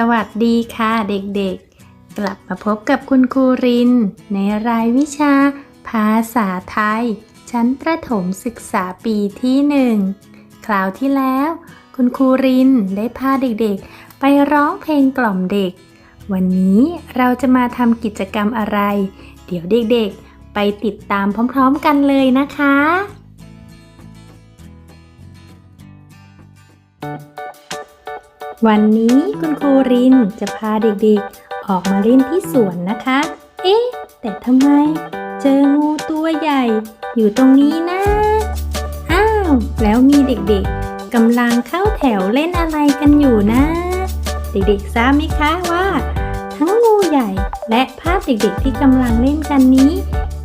สวัสดีค่ะเด็กๆ กลับมาพบกับคุณครูริน ในรายวิชา ภาษาไทย ชั้นประถมศึกษาปีที่หนึ่งคราวที่แล้ว คุณครูรินได้พาเด็กๆ ไปร้องเพลงกล่อมเด็ก วันนี้เราจะมาทำกิจกรรมอะไร เดี๋ยวเด็กๆ ไปติดตามพร้อมๆกันเลยนะคะ วันนี้คุณครูรินจะพาเด็กๆ ออกมาเล่นที่สวนนะคะ เอ๊ะ แต่ทำไม เจองูตัวใหญ่ อยู่ตรงนี้นะ อ้าว แล้วมีเด็กๆกำลังเข้าแถวเล่นอะไรกันอยู่นะ เด็กๆทราบไหมคะว่า ทั้งงูใหญ่และภาพเด็กๆที่กำลังเล่นกันนี้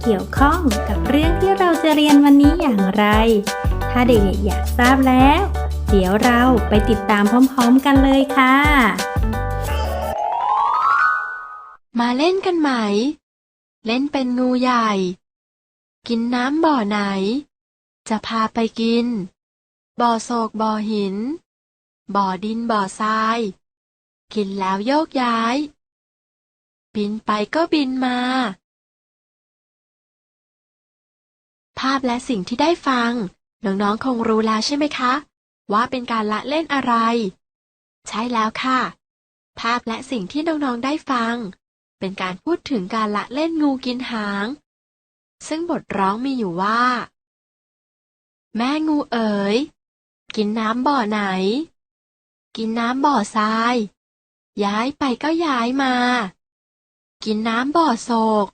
เกี่ยวข้องกับเรื่องที่เราจะเรียนวันนี้อย่างไร ถ้าเด็กๆอยากทราบแล้ว เดี๋ยวเราไปติดตามพร้อมๆกันเลยค่ะ มาเล่นกันไหม เล่นเป็นงูใหญ่ กินน้ำบ่อไหน จะพาไปกิน บ่อโศกบ่อหิน บ่อดินบ่อทราย กินแล้วโยกย้าย บินไปก็บินมา ภาพและสิ่งที่ได้ฟังน้องๆคงรู้แล้วใช่ไหมคะ ว่าเป็นการละเล่นอะไร ใช่แล้วค่ะ ภาพและสิ่งที่น้องๆได้ฟัง เป็นการพูดถึงการละเล่นงูกินหาง ซึ่งบทร้องมีอยู่ว่า แม่งูเอ๋ย กินน้ำบ่อไหน กินน้ำบ่อทราย ย้ายไปก็ย้ายมา กินน้ำบ่อโศก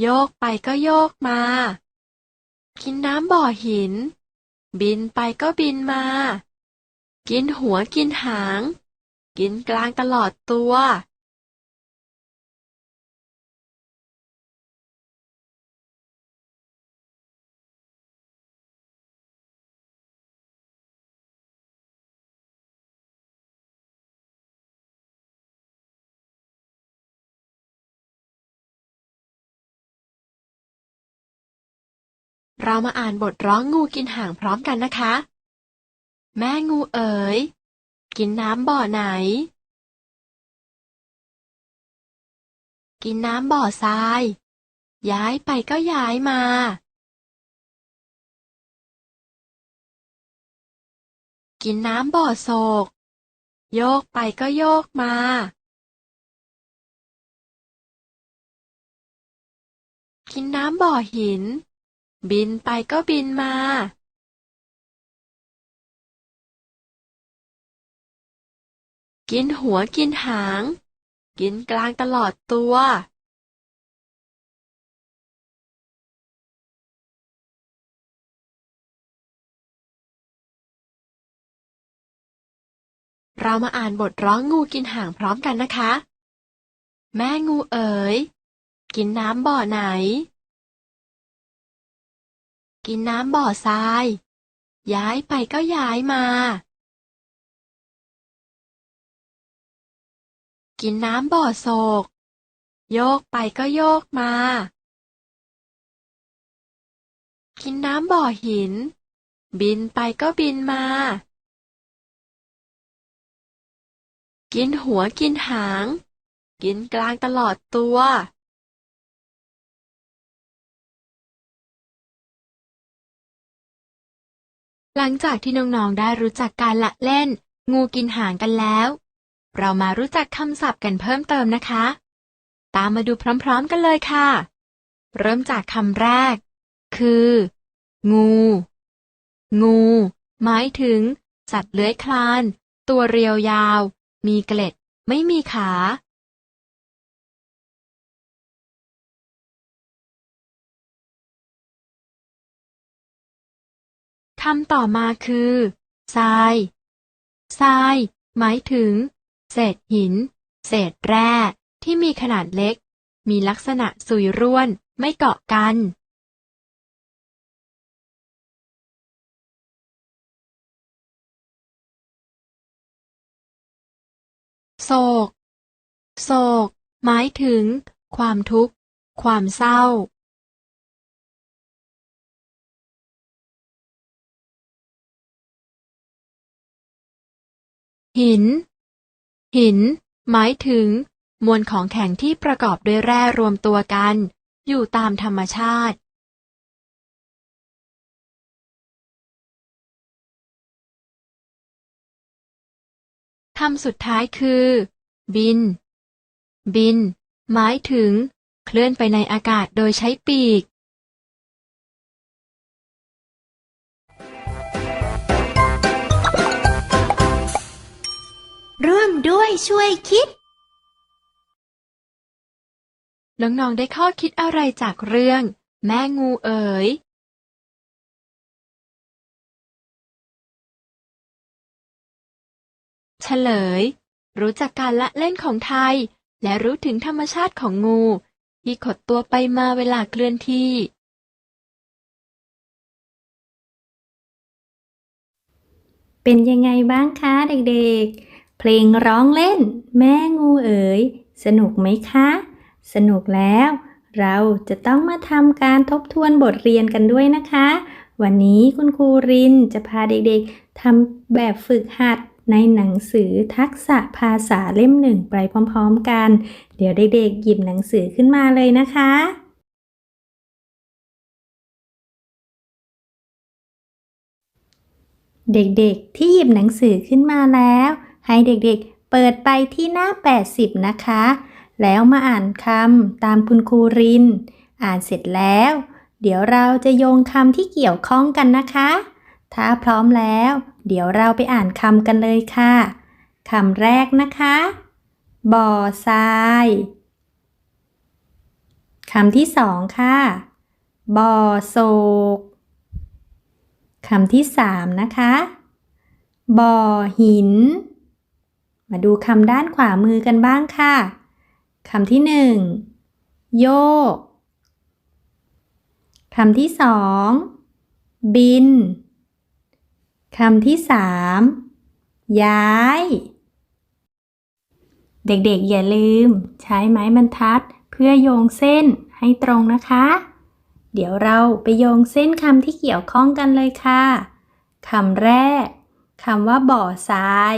โยกไปก็โยกมา กินน้ำบ่อหิน บินไปก็บินมา กินหัวกินหาง กินกลางตลอดตัว เรามาอ่านบทร้องงูกินหางพร้อมกันนะคะ แม่งูเอ๋ย กินน้ำบ่อไหน กินน้ำบ่อทราย ย้ายไปก็ย้ายมา กินน้ำบ่อโศก โยกไปก็โยกมา กินน้ำบ่อหิน บินไปก็บินมา กินหัวกินหาง กินกลางตลอดตัว เรามาอ่านบทร้องงูกินหางพร้อมกันนะคะ แม่งูเอ๋ย กินน้ำบ่อไหน กินน้ำบ่อทราย ย้ายไปก็ย้ายมา กินน้ำบ่อโศก โยกไปก็โยกมา กินน้ำบ่อหิน บินไปก็บินมา กินหัวกินหาง กินกลางตลอดตัว หลังจากที่น้องๆได้รู้จักการละเล่น งูกินหางกันแล้ว เรามารู้จักคำศัพท์กันเพิ่มเติมนะคะ ตามมาดูพร้อมๆกันเลยค่ะ เริ่มจากคำแรก คือ งู งู หมายถึง สัตว์เลื้อยคลาน ตัวเรียวยาว มีเกล็ด ไม่มีขา คำต่อมาคือทรายทราย หมายถึง เศษหิน เศษแร่ที่มีขนาดเล็ก มีลักษณะสุยร่วนไม่เกาะกัน โศก โศก หมายถึง ความทุกข์ ความเศร้า หิน หิน หมายถึง มวลของแข็งที่ประกอบด้วยแร่รวมตัวกัน อยู่ตามธรรมชาติ คำสุดท้ายคือ บิน บิน หมายถึง เคลื่อนไปในอากาศโดยใช้ปีก ร่วมด้วยช่วยคิด น้อง ๆ ได้ข้อคิดอะไรจากเรื่อง แม่งูเอ๋ย เฉลย รู้จักการละเล่นของไทย และรู้ถึงธรรมชาติของงู ที่ขดตัวไปมาเวลาเคลื่อนที่ เป็นยังไงบ้างคะเด็กๆ เพลงร้องเล่น แม่งูเอ๋ย สนุกไหมคะ สนุกแล้ว เราจะต้องมาทำการทบทวนบทเรียนกันด้วยนะคะ วันนี้คุณครูรินจะพาเด็กๆทำแบบฝึกหัดในหนังสือทักษะภาษาเล่มหนึ่งไปพร้อมๆกัน เดี๋ยวเด็กๆหยิบหนังสือขึ้นมาเลยนะคะเด็กๆ ที่หยิบหนังสือขึ้นมาแล้ว ให้เด็กๆ เปิดไปที่หน้า 80 นะคะ แล้วมาอ่านคำตามคุณครูริน อ่านเสร็จแล้ว เดี๋ยวเราจะโยงคำที่เกี่ยวข้องกันนะคะ ถ้าพร้อมแล้ว เดี๋ยวเราไปอ่านคำกันเลยค่ะคำแรกนะคะ บ่อทรายคำที่สองค่ะ บ่อโศกคำที่สามนะคะ บ่อหิน มาดูคำด้านขวามือกันบ้างค่ะ คำที่หนึ่งโยก คำที่สองบิน คำที่สามย้าย เด็กๆ อย่าลืม ใช้ไม้บรรทัดเพื่อโยงเส้นให้ตรงนะคะ เดี๋ยวเราไปโยงเส้นคำที่เกี่ยวข้องกันเลยค่ะ คำแรกคำว่าบ่อทราย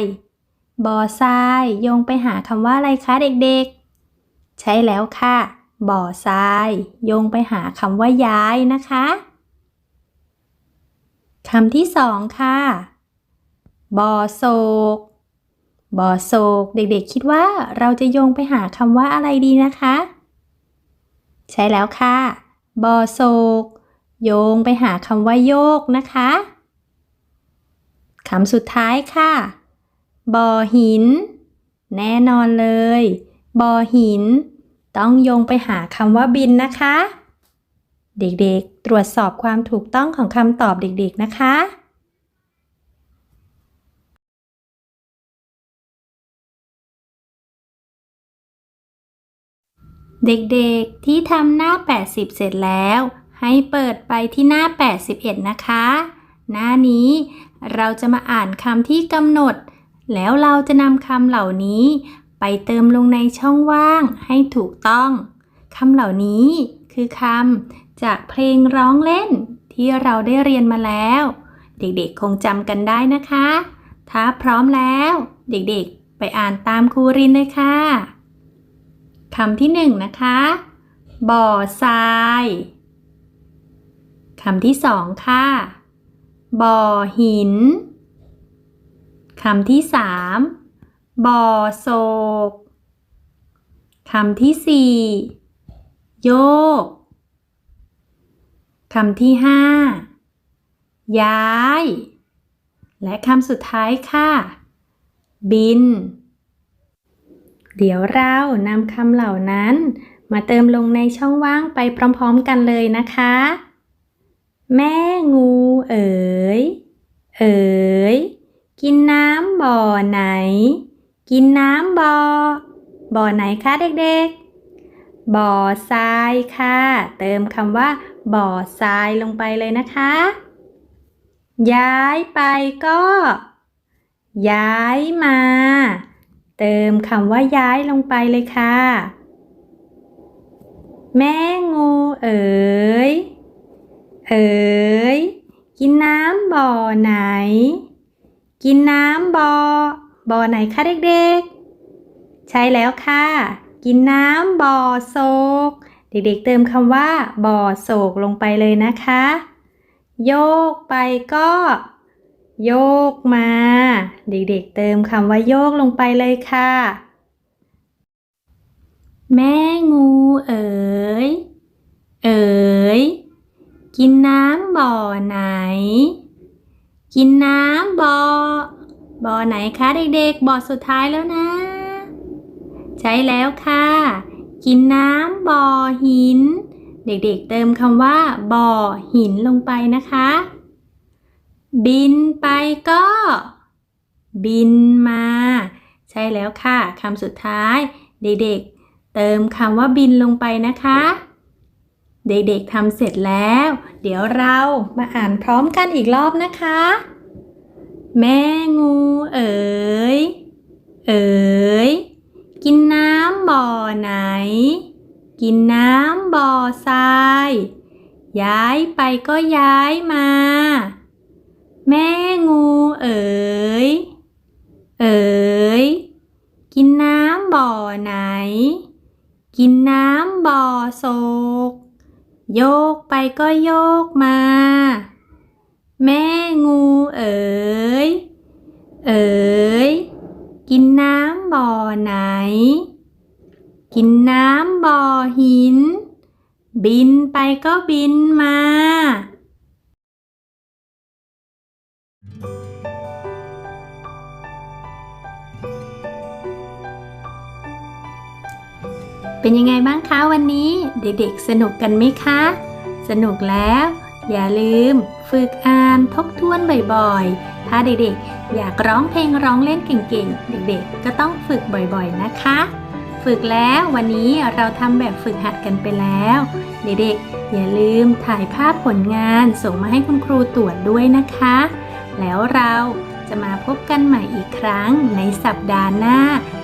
บ่อทรายโยงไปหาคำว่าอะไรคะเด็กๆ ใช่แล้วค่ะ บ่อทรายโยงไปหาคำว่าย้ายนะคะคำที่สองค่ะ บ่อโศก บ่อโศก เด็กๆ คิดว่าเราจะโยงไปหาคำว่าอะไรดีนะคะ ใช่แล้วค่ะ บ่อโศก โยงไปหาคำว่าโยกนะคะ คำสุดท้ายค่ะ บ่อหิน แน่นอนเลยบ่อหิน ต้องโยงไปหาคำว่าบินนะคะ เด็กๆ ตรวจสอบความถูกต้องของคำตอบเด็กๆนะคะเด็กๆ ที่ทำหน้า 80 เสร็จแล้ว ให้เปิดไปที่หน้า 81 นะคะ หน้านี้เราจะมาอ่านคำที่กำหนด แล้วเราจะนำคำเหล่านี้ไปเติมลงในช่องว่างให้ถูกต้องคำเหล่านี้คือคำจากเพลงร้องเล่นที่เราได้เรียนมาแล้ว เด็กๆคงจำกันได้นะคะ ถ้าพร้อมแล้ว เด็กๆไปอ่านตามครูรินเลยค่ะคำที่หนึ่งนะคะ บ่อทรายคำที่สองค่ะ บ่อหิน คำที่สามบ่อโศก คำที่สี่โยก คำที่ห้าย้าย และคำสุดท้ายค่ะ บิน เดี๋ยวเรานำคำเหล่านั้น มาเติมลงในช่องว่างไปพร้อมๆกันเลยนะคะ แม่งูเอ๋ย เอ๋ย กินน้ำบ่อไหน กินน้ำบ่อ บ่อไหนคะเด็กๆ บ่อทรายค่ะ เติมคำว่า บ่อทรายลงไปเลยนะคะ ย้ายไปก็ ย้ายมา เติมคำว่าย้ายลงไปเลยค่ะ แม่งูเอ๋ย เอ๋ย กินน้ำบ่อไหน กินน้ำบ่อบ่อไหนคะเด็กๆ ใช่แล้วค่ะ กินน้ำบ่อโศก เด็กๆเติมคำว่าบ่อโศกลงไปเลยนะคะ โยกไปก็ โยกมา เด็กๆเติมคำว่าโยกลงไปเลยค่ะ แม่งูเอ๋ย เอ๋ย กินน้ำบ่อไหน กินน้ำบ่อบ่อไหนคะเด็กๆบ่อสุดท้ายแล้วนะ ใช่แล้วค่ะ กินน้ำบ่อหิน เด็กๆเติมคำว่าบ่อหินลงไปนะคะ บินไปก็ บินมา ใช่แล้วค่ะคำสุดท้าย เด็กๆเติมคำว่าบินลงไปนะคะ เด็กๆทำเสร็จแล้ว เดี๋ยวเรามาอ่านพร้อมกันอีกรอบนะคะ แม่งูเอ๋ย เอ๋ย กินน้ำบ่อไหน กินน้ำบ่อทราย ย้ายไปก็ย้ายมา แม่งูเอ๋ย เอ๋ย กินน้ำบ่อไหน กินน้ำบ่อโศก โยกไปก็โยกมา แม่งูเอ๋ย เอ๋ย กินน้ำบ่อไหน กินน้ำบ่อหิน บินไปก็บินมา เป็นยังไงบ้างคะวันนี้เด็กๆสนุกกันไหมคะ สนุกแล้ว อย่าลืม ฝึกอ่านทบทวนบ่อยๆ ถ้าเด็กๆ อยากร้องเพลงร้องเล่นเก่งๆ เด็กๆ ก็ต้องฝึกบ่อยๆนะคะ ฝึกแล้ววันนี้เราทำแบบฝึกหัดกันไปแล้ว เด็กๆ อย่าลืมถ่ายภาพผลงานส่งมาให้คุณครูตรวจด้วยนะคะ แล้วเราจะมาพบกันใหม่อีกครั้งในสัปดาห์หน้า